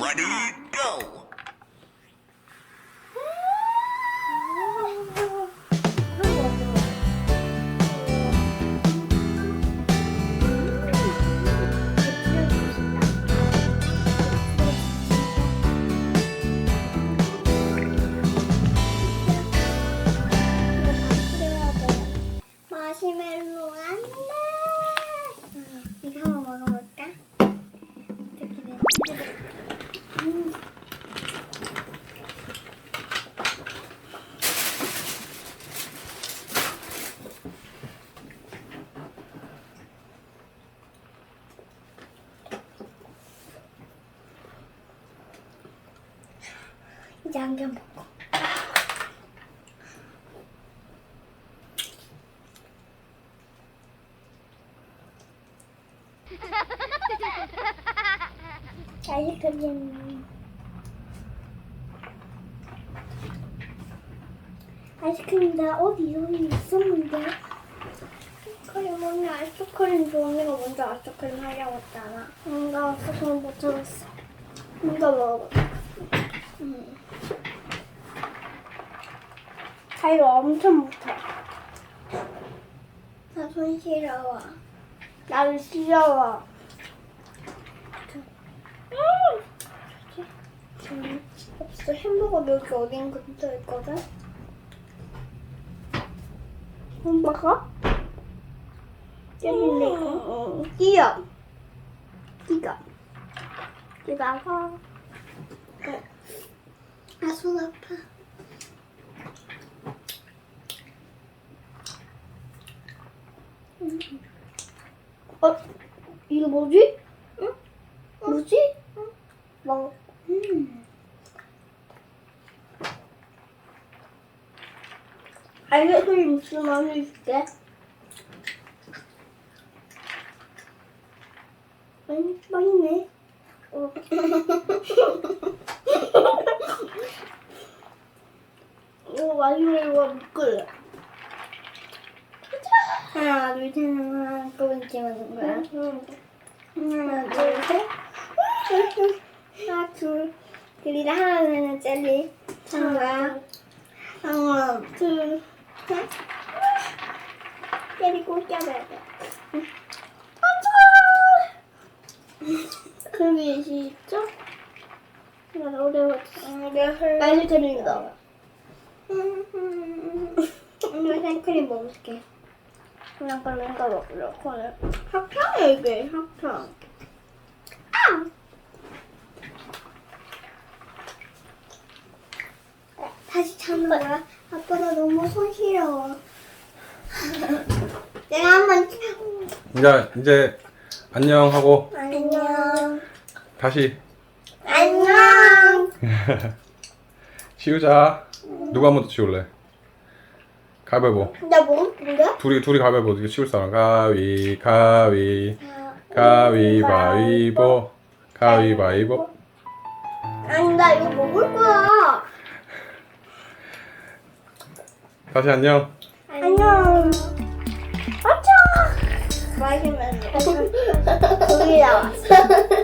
Ready, go! 이제 한개 먹고. 아이스크림. 아이스크림 나 어디 여기 있었는데. 아이스크림 언니 아이스크림 줘 언니가 먼저 아이스크림 하려고 했잖아. 응, 나 아이스크림 못 참았어. 이거 먹어. 응. 자기가 엄청 못해. 나 손 시려워. 나도 시려워. 음, 없어. 햄버거 여기 어딘 근처에 있거든? 햄버거? 여기 있네, 이거. 뛰어. 뛰어. 뛰어가. 아, 손 아파. 음. 어? 이거 뭐지? 응? 뭐지? 응? 뭐? 음. 알 많이네. 어. 이거 묶을래. 하나, 둘, 셋, 하나, 그건 찍는 거야. 하나, 둘, 셋. 하나, 둘. 그리다 하나, 둘, 셋, 젤리. 거야. 하나, 둘, 셋. 때리고 껴봐야 돼. 그게 시죠? 나 어려웠어. 빨리 드린다. 오늘 생크림 먹을게. 그냥 그런 거 먹으려. 그래. 학창이야 이게 학창. 아! 다시 참는 거야? 아빠 나 너무 손시려워. 내가 한번 이제 이제 안녕하고 안녕. 다시 안녕. 치우자. 누가 먼저 치울래? 가위바위보. 나 먹을게. 둘이 둘이 가위바위보 이거 치울 사람. 가위 가위 가위바위보 가위바위보. 아니 나 이거 먹을 거야. 다시 안녕. 안녕. 아차. 마시면 거기 나왔어.